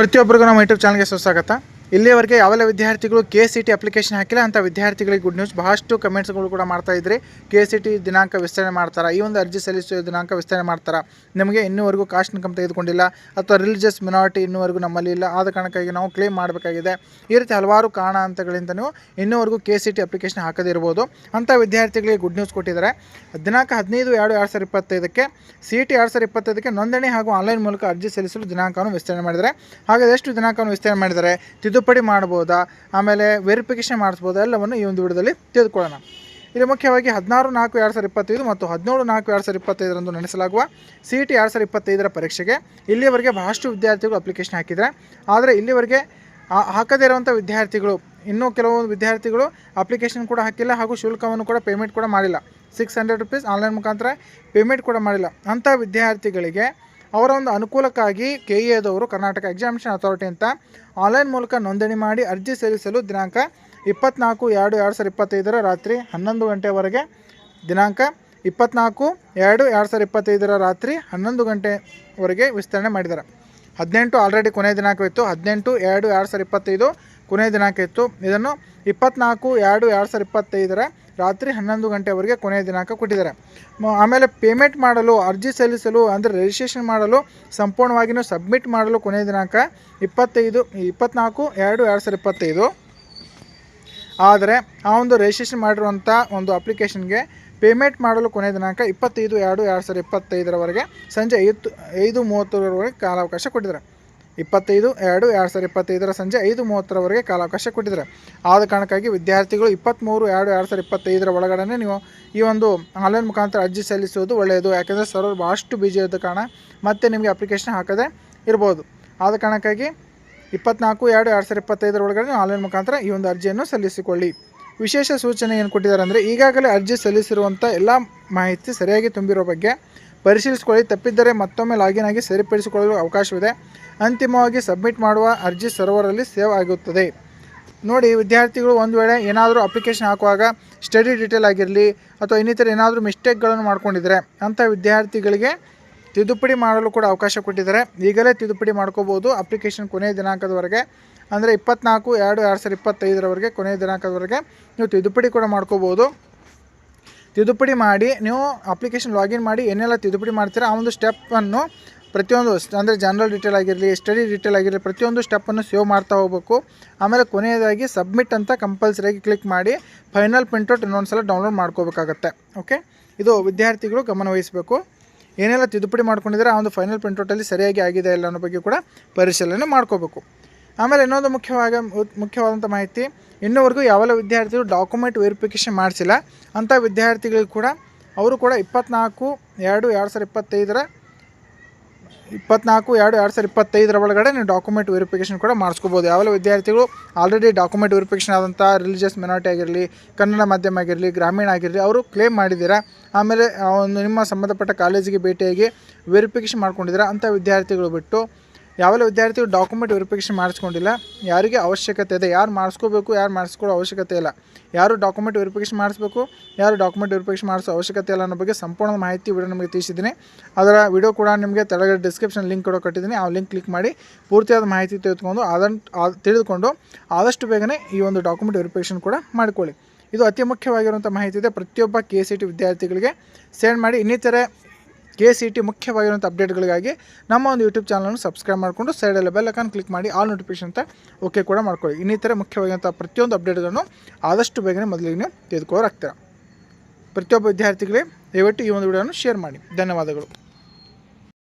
ಪ್ರತಿಯೊಬ್ಬರಿಗೂ ನಮ್ಮ ಯೂಟ್ಯೂಬ್ ಚಾನಲ್ಗೆ ಸುಸ್ವಾಗತ. ಇಲ್ಲಿಯವರೆಗೆ ಯಾವೆಲ್ಲ ವಿದ್ಯಾರ್ಥಿಗಳು ಕೆ ಸಿ ಟಿ ಅಪ್ಲಿಕೇಶನ್ ಹಾಕಿಲ್ಲ ಅಂತ ವಿದ್ಯಾರ್ಥಿಗಳಿಗೆ ಗುಡ್ ನ್ಯೂಸ್ ಬಹಳಷ್ಟು ಕಮೆಂಟ್ಸ್ಗಳು ಕೂಡ ಮಾಡ್ತಾ ಇದ್ರಿ. ಕೆ ಸಿ ಟಿ ದಿನಾಂಕ ವಿಸ್ತರಣೆ ಮಾಡ್ತಾರೆ? ಈ ಒಂದು ಅರ್ಜಿ ಸಲ್ಲಿಸುವ ದಿನಾಂಕ ವಿಸ್ತರಣೆ ಮಾಡ್ತಾರೆ? ನಿಮಗೆ ಇನ್ನೂವರೆಗೂ ಕಾಸ್ಟ್ ಇನ್ಕಮ್ ತೆಗೆದುಕೊಂಡಿಲ್ಲ. ಅಥವಾ ರಿಲಿಜಿಯಸ್ ಮಿನಾರಿಟಿ ಇನ್ನೂವರೆಗೂ ನಮ್ಮಲ್ಲಿ ಇಲ್ಲ. ಆದ ಕಾರಣಕ್ಕಾಗಿ ನಾವು ಕ್ಲೇಮ್ ಮಾಡಬೇಕಾಗಿದೆ. ಈ ರೀತಿ ಹಲವಾರು ಕಾರಣ ಅಂತಗಳಿಂದ ನೀವು ಇನ್ನೂವರೆಗೂ ಕೆ ಸಿ ಟಿ ಅಪ್ಲಿಕೇಶನ್ ಹಾಕದಿರ್ಬೋದು ಅಂತ ವಿದ್ಯಾರ್ಥಿಗಳಿಗೆ ಗುಡ್ ನ್ಯೂಸ್ ಕೊಟ್ಟಿದ್ದಾರೆ. ದಿನಾಂಕ ಹದಿನೈದು ಎರಡು ಎರಡು ಸಾವಿರದ ಇಪ್ಪತ್ತೈದಕ್ಕೆ ಸಿ ಟಿ ಎರಡು ಸಾವಿರದ ಇಪ್ಪತ್ತೈದಕ್ಕೆ ನೋಂದಣಿ ಹಾಗೂ ಆನ್ಲೈನ್ ಮೂಲಕ ಅರ್ಜಿ ಸಲ್ಲಿಸಲು ದಿನಾಂಕವನ್ನು ವಿಸ್ತರಣೆ ಮಾಡಿದ್ದಾರೆ. ಹಾಗಾದ್ರೆ ಎಷ್ಟು ದಿನಾಂಕವನ್ನು ವಿಸ್ತರಣೆ ಮಾಡಿದ್ದಾರೆ? ತಿದ್ದುಪಡಿ ಮಾಡ್ಬೋದಾ? ಆಮೇಲೆ ವೆರಿಫಿಕೇಷನ್ ಮಾಡಿಸ್ಬೋದಾ? ಎಲ್ಲವನ್ನು ಈ ಒಂದು ವಿಡಿಯೋದಲ್ಲಿ ತಿಳಿದುಕೊಳ್ಳೋಣ. ಇಲ್ಲಿ ಮುಖ್ಯವಾಗಿ ಹದಿನಾರು ನಾಲ್ಕು ಎರಡು ಸಾವಿರದ ಇಪ್ಪತ್ತೈದು ಮತ್ತು ಹದಿನೇಳು ನಾಲ್ಕು ಎರಡು ಸಾವಿರ ಇಪ್ಪತ್ತೈದರಂದು ನಡೆಸಲಾಗುವ ಸಿ ಟಿ ಎರಡು ಸಾವಿರ ಇಪ್ಪತ್ತೈದರ ಪರೀಕ್ಷೆಗೆ ಇಲ್ಲಿಯವರೆಗೆ ಬಹಳಷ್ಟು ವಿದ್ಯಾರ್ಥಿಗಳು ಅಪ್ಲಿಕೇಶನ್ ಹಾಕಿದರೆ ಆದರೆ ಇಲ್ಲಿವರೆಗೆ ಹಾಕದೇ ಇರುವಂಥ ವಿದ್ಯಾರ್ಥಿಗಳು, ಇನ್ನೂ ಕೆಲವೊಂದು ವಿದ್ಯಾರ್ಥಿಗಳು ಅಪ್ಲಿಕೇಶನ್ ಕೂಡ ಹಾಕಿಲ್ಲ ಹಾಗೂ ಶುಲ್ಕವನ್ನು ಕೂಡ ಪೇಮೆಂಟ್ ಕೂಡ ಮಾಡಿಲ್ಲ. ಸಿಕ್ಸ್ ಹಂಡ್ರೆಡ್ ರುಪೀಸ್ ಆನ್ಲೈನ್ ಮುಖಾಂತರ ಪೇಮೆಂಟ್ ಕೂಡ ಮಾಡಿಲ್ಲ. ಅಂಥ ವಿದ್ಯಾರ್ಥಿಗಳಿಗೆ ಅವರ ಒಂದು ಅನುಕೂಲಕ್ಕಾಗಿ ಕೆ ಎದವರು ಕರ್ನಾಟಕ ಎಕ್ಸಾಮಿನೇಷನ್ ಅಥಾರಿಟಿ ಅಂತ ಆನ್ಲೈನ್ ಮೂಲಕ ನೋಂದಣಿ ಮಾಡಿ ಅರ್ಜಿ ಸಲ್ಲಿಸಲು ದಿನಾಂಕ ಇಪ್ಪತ್ನಾಲ್ಕು ಎರಡು ಎರಡು ಸಾವಿರದ ಇಪ್ಪತ್ತೈದರ ರಾತ್ರಿ ಹನ್ನೊಂದು ಗಂಟೆವರೆಗೆ. ದಿನಾಂಕ ಇಪ್ಪತ್ನಾಲ್ಕು ಎರಡು ಎರಡು ಸಾವಿರದ ಇಪ್ಪತ್ತೈದರ ರಾತ್ರಿ ಹನ್ನೊಂದು ಗಂಟೆವರೆಗೆ ವಿಸ್ತರಣೆ ಮಾಡಿದ್ದಾರೆ. ಹದಿನೆಂಟು ಆಲ್ರೆಡಿ ಕೊನೆಯ ದಿನಾಂಕವಿತ್ತು. ಹದಿನೆಂಟು ಎರಡು ಎರಡು ಸಾವಿರದ ಇಪ್ಪತ್ತೈದು ಕೊನೆಯ ದಿನಾಂಕ ಇತ್ತು ಇದನ್ನು ಇಪ್ಪತ್ನಾಲ್ಕು ಎರಡು ಎರಡು ಸಾವಿರದ ಇಪ್ಪತ್ತೈದರ ರಾತ್ರಿ ಹನ್ನೊಂದು ಗಂಟೆವರೆಗೆ ಕೊನೆಯ ದಿನಾಂಕ ಕೊಟ್ಟಿದ್ದಾರೆ. ಆಮೇಲೆ ಪೇಮೆಂಟ್ ಮಾಡಲು, ಅರ್ಜಿ ಸಲ್ಲಿಸಲು, ಅಂದರೆ ರಿಜಿಸ್ಟ್ರೇಷನ್ ಮಾಡಲು ಸಂಪೂರ್ಣವಾಗಿಯೂ ಸಬ್ಮಿಟ್ ಮಾಡಲು ಕೊನೆಯ ದಿನಾಂಕ ಇಪ್ಪತ್ತೈದು, ಇಪ್ಪತ್ನಾಲ್ಕು, ಎರಡು ಎರಡು ಸಾವಿರದ ಇಪ್ಪತ್ತೈದು. ಆದರೆ, ಆ ಒಂದು ರಿಜಿಸ್ಟ್ರೇಷನ್ ಮಾಡಿರುವಂಥ ಒಂದು ಅಪ್ಲಿಕೇಶನ್ಗೆ ಪೇಮೆಂಟ್ ಮಾಡಲು ಕೊನೆಯ ದಿನಾಂಕ ಇಪ್ಪತ್ತೈದು, ಎರಡು ಎರಡು ಸಾವಿರದ ಇಪ್ಪತ್ತೈದರವರೆಗೆ, ಸಂಜೆ ಐದು ಐದು ಮೂವತ್ತರವರೆಗೆ ಕಾಲಾವಕಾಶ ಕೊಟ್ಟಿದ್ದಾರೆ. ಇಪ್ಪತ್ತೈದು, ಎರಡು ಎರಡು ಸಾವಿರದ ಇಪ್ಪತ್ತೈದರ ಸಂಜೆ ಐದು ಮೂವತ್ತರವರೆಗೆ ಕಾಲಾವಕಾಶ ಕೊಟ್ಟಿದ್ದಾರೆ. ಆದ ಕಾರಣಕ್ಕಾಗಿ ವಿದ್ಯಾರ್ಥಿಗಳು ಇಪ್ಪತ್ತ್ಮೂರು ಎರಡು ಎರಡು ಸಾವಿರದ ಇಪ್ಪತ್ತೈದರ ಒಳಗಡೆ ನೀವು ಈ ಒಂದು ಆನ್ಲೈನ್ ಮುಖಾಂತರ ಅರ್ಜಿ ಸಲ್ಲಿಸೋದು ಒಳ್ಳೆಯದು. ಯಾಕೆಂದರೆ ಸರ್ವರ್ ಭಾಳಷ್ಟು ಬಿಜಿ ಇದ್ದ ಕಾರಣ ಮತ್ತೆ ನಿಮಗೆ ಅಪ್ಲಿಕೇಶನ್ ಹಾಕದೆ ಇರ್ಬೋದು. ಆದ ಕಾರಣಕ್ಕಾಗಿ ಇಪ್ಪತ್ನಾಲ್ಕು, ಎರಡು ಎರಡು ಸಾವಿರದ ಇಪ್ಪತ್ತೈದರ ಒಳಗಡೆ ನೀವು ಆನ್ಲೈನ್ ಮುಖಾಂತರ ಈ ಒಂದು ಅರ್ಜಿಯನ್ನು ಸಲ್ಲಿಸಿಕೊಳ್ಳಿ. ವಿಶೇಷ ಸೂಚನೆ ಏನು ಕೊಟ್ಟಿದ್ದಾರೆ ಅಂದರೆ ಈಗಾಗಲೇ ಅರ್ಜಿ ಸಲ್ಲಿಸಿರುವಂಥ ಎಲ್ಲ ಮಾಹಿತಿ ಸರಿಯಾಗಿ ತುಂಬಿರೋ ಬಗ್ಗೆ ಪರಿಶೀಲಿಸಿಕೊಳ್ಳಿ. ತಪ್ಪಿದ್ದರೆ ಮತ್ತೊಮ್ಮೆ ಲಾಗಿನ್ ಆಗಿ ಸರಿಪಡಿಸಿಕೊಳ್ಳಲು ಅವಕಾಶವಿದೆ. ಅಂತಿಮವಾಗಿ ಸಬ್ಮಿಟ್ ಮಾಡುವ ಅರ್ಜಿ ಸರ್ವರಲ್ಲಿ ಸೇವ್ ಆಗುತ್ತದೆ. ನೋಡಿ, ವಿದ್ಯಾರ್ಥಿಗಳು ಒಂದು ವೇಳೆ ಏನಾದರೂ ಅಪ್ಲಿಕೇಶನ್ ಹಾಕುವಾಗ ಸ್ಟಡಿ ಡೀಟೇಲ್ ಆಗಿರಲಿ ಅಥವಾ ಇನ್ನಿತರ ಏನಾದರೂ ಮಿಸ್ಟೇಕ್ಗಳನ್ನು ಮಾಡ್ಕೊಂಡಿದ್ದಾರೆ ಅಂಥ ವಿದ್ಯಾರ್ಥಿಗಳಿಗೆ ತಿದ್ದುಪಡಿ ಮಾಡಲು ಕೂಡ ಅವಕಾಶ ಕೊಟ್ಟಿದ್ದಾರೆ. ಈಗಲೇ ತಿದ್ದುಪಡಿ ಮಾಡ್ಕೋಬೋದು ಅಪ್ಲಿಕೇಶನ್ ಕೊನೆಯ ದಿನಾಂಕದವರೆಗೆ. ಅಂದರೆ ಇಪ್ಪತ್ನಾಲ್ಕು ಎರಡು ಎರಡು ಸಾವಿರದ ಇಪ್ಪತ್ತೈದರವರೆಗೆ ಕೊನೆಯ ದಿನಾಂಕದವರೆಗೆ ನೀವು ತಿದ್ದುಪಡಿ ಕೂಡ ಮಾಡ್ಕೋಬೋದು. ತಿದ್ದುಪಡಿ ಮಾಡಿ, ನೀವು ಅಪ್ಲಿಕೇಶನ್ ಲಾಗಿನ್ ಮಾಡಿ, ಏನೆಲ್ಲ ತಿದ್ದುಪಡಿ ಮಾಡ್ತೀರಾ, ಆ ಒಂದು ಸ್ಟೆಪ್ಪನ್ನು ಪ್ರತಿಯೊಂದು ಅಂದರೆ ಜನರಲ್ ಡೀಟೇಲ್ ಆಗಿರಲಿ ಸ್ಟಡಿ ಡೀಟೇಲ್ ಆಗಿರಲಿ, ಪ್ರತಿಯೊಂದು ಸ್ಟೆಪ್ಪನ್ನು ಸೇವ್ ಮಾಡ್ತಾ ಹೋಗಬೇಕು. ಆಮೇಲೆ ಕೊನೆಯದಾಗಿ ಸಬ್ಮಿಟ್ ಅಂತ ಕಂಪಲ್ಸರಿಯಾಗಿ ಕ್ಲಿಕ್ ಮಾಡಿ ಫೈನಲ್ ಪ್ರಿಂಟೌಟ್ ಇನ್ನೊಂದು ಸಲ ಡೌನ್ಲೋಡ್ ಮಾಡ್ಕೋಬೇಕಾಗತ್ತೆ. ಓಕೆ ಇದು ವಿದ್ಯಾರ್ಥಿಗಳು ಗಮನವಹಿಸಬೇಕು ಏನೆಲ್ಲ ತಿದ್ದುಪಡಿ ಮಾಡ್ಕೊಂಡಿದ್ದಾರೆ, ಆ ಒಂದು ಫೈನಲ್ ಪ್ರಿಂಟೌಟಲ್ಲಿ ಸರಿಯಾಗಿ ಆಗಿದೆ ಇಲ್ಲ ಅನ್ನೋ ಬಗ್ಗೆ ಕೂಡ ಪರಿಶೀಲನೆ ಮಾಡ್ಕೋಬೇಕು. ಆಮೇಲೆ ಇನ್ನೊಂದು ಮುಖ್ಯವಾಗ ಮುಖ್ಯವಾದಂಥ ಮಾಹಿತಿ, ಇನ್ನೂವರೆಗೂ ಯಾವೆಲ್ಲ ವಿದ್ಯಾರ್ಥಿಗಳು ಡಾಕ್ಯುಮೆಂಟ್ ವೆರಿಫಿಕೇಷನ್ ಮಾಡಿಸಿಲ್ಲ, ಅಂಥ ವಿದ್ಯಾರ್ಥಿಗಳು ಕೂಡ, ಅವರು ಕೂಡ ಇಪ್ಪತ್ನಾಲ್ಕು ಎರಡು ಎರಡು ಸಾವಿರ ಇಪ್ಪತ್ತೈದರ, ಇಪ್ಪತ್ನಾಲ್ಕು ಎರಡು ಎರಡು ಸಾವಿರ ಇಪ್ಪತ್ತೈದರ ಒಳಗಡೆ ನೀವು ಡಾಕ್ಯುಮೆಂಟ್ ವೆರಿಫಿಕೇಷನ್ ಕೂಡ ಮಾಡಿಸ್ಕೋಬೋದು. ಯಾವೆಲ್ಲ ವಿದ್ಯಾರ್ಥಿಗಳು ಆಲ್ರೆಡಿ ಡಾಕ್ಯುಮೆಂಟ್ ವೆರಿಫಿಕೇಷನ್ ಆದಂಥ ರಿಲಿಜಿಯಸ್ ಮೆನಾರಿಟಿ ಆಗಿರಲಿ, ಕನ್ನಡ ಮಾಧ್ಯಮ ಆಗಿರಲಿ, ಗ್ರಾಮೀಣ ಆಗಿರಲಿ, ಅವರು ಕ್ಲೇಮ್ ಮಾಡಿದ್ದೀರಾ? ಆಮೇಲೆ ಒಂದು ನಿಮ್ಮ ಸಂಬಂಧಪಟ್ಟ ಕಾಲೇಜಿಗೆ ಭೇಟಿಯಾಗಿ ವೆರಿಫಿಕೇಷನ್ ಮಾಡ್ಕೊಂಡಿದ್ದೀರಾ? ಅಂಥ ವಿದ್ಯಾರ್ಥಿಗಳು ಬಿಟ್ಟು ಯಾವೆಲ್ಲ ವಿದ್ಯಾರ್ಥಿಗಳು ಡಾಕ್ಯುಮೆಂಟ್ ವೆರಿಫಿಕೇಷನ್ ಮಾಡಿಸ್ಕೊಂಡಿಲ್ಲ, ಯಾರಿಗೆ ಅವಶ್ಯಕತೆ ಇದೆ, ಯಾರು ಮಾಡಿಸ್ಕೋಬೇಕು, ಯಾರು ಮಾಡಿಸ್ಕೊಳ್ಳೋ ಅವಶ್ಯಕತೆ ಇಲ್ಲ. ಯಾರು ಡಾಕ್ಯುಮೆಂಟ್ ವೆರಿಫಿಕೇಷನ್ ಮಾಡಿಸ್ಬೇಕು, ಯಾರು ಡಾಕ್ಯುಮೆಂಟ್ ವೆರಿಫಿಕೇಷನ್ ಮಾಡಿಸೋ ಅವಶ್ಯಕತೆ ಇಲ್ಲ ಅನ್ನೋ ಬಗ್ಗೆ ಸಂಪೂರ್ಣ ಮಾಹಿತಿ ವಿಡಿಯೋ ನಿಮಗೆ ತಿಳಿಸಿದ್ದೀನಿ. ಅದರ ವಿಡಿಯೋ ಕೂಡ ನಿಮಗೆ ತೆಳಗಡೆ ಡಿಸ್ಕ್ರಿಪ್ಷನ್ ಲಿಂಕ್ ಕೂಡ ಕೊಟ್ಟಿದ್ದೀನಿ. ಆ ಲಿಂಕ್ ಕ್ಲಿಕ್ ಮಾಡಿ ಪೂರ್ತಿಯಾದ ಮಾಹಿತಿ ತೆಗೆದುಕೊಂಡು ಅದನ್ನು ತಿಳಿದುಕೊಂಡು ಆದಷ್ಟು ಬೇಗನೆ ಈ ಒಂದು ಡಾಕ್ಯುಮೆಂಟ್ ವೆರಿಫಿಕೇಷನ್ ಕೂಡ ಮಾಡಿಕೊಳ್ಳಿ. ಇದು ಅತಿ ಮುಖ್ಯವಾಗಿರುವಂಥ ಮಾಹಿತಿ ಇದೆ. ಪ್ರತಿಯೊಬ್ಬ ಕೆ ಸಿ ಟಿ ವಿದ್ಯಾರ್ಥಿಗಳಿಗೆ ಸೆಂಡ್ ಮಾಡಿ. ಇನ್ನಿತರೆ ಕೆ ಸಿ ಟಿ ಮುಖ್ಯವಾಗಿರುವಂಥ ಅಪ್ಡೇಟ್ಗಳಿಗಾಗಿ ನಮ್ಮ ಒಂದು ಯೂಟ್ಯೂಬ್ ಚಾನಲನ್ನು ಸಬ್ಸ್ಕ್ರೈಬ್ ಮಾಡಿಕೊಂಡು ಸೈಡಲ್ಲಿ ಬೆಲ್ ಐಕಾನ್ ಕ್ಲಿಕ್ ಮಾಡಿ ಆಲ್ ನೋಟಿಫಿಕೇಶನ್ ಅಂತ ಓಕೆ ಕೂಡ ಮಾಡ್ಕೊಳ್ಳಿ. ಇನ್ನಿತರ ಮುಖ್ಯವಾಗಿರುವಂಥ ಪ್ರತಿಯೊಂದು ಅಪ್ಡೇಟ್ಗಳನ್ನು ಆದಷ್ಟು ಬೇಗನೆ ಮೊದಲಿಗೆ ನೀವು ತೆಗೆದುಕೊಳ್ಳೋರಾಗ್ತೀರ. ಪ್ರತಿಯೊಬ್ಬ ವಿದ್ಯಾರ್ಥಿಗಳೇ ದಯವಿಟ್ಟು ಈ ಒಂದು ವಿಡಿಯೋನ ಶೇರ್ ಮಾಡಿ. ಧನ್ಯವಾದಗಳು.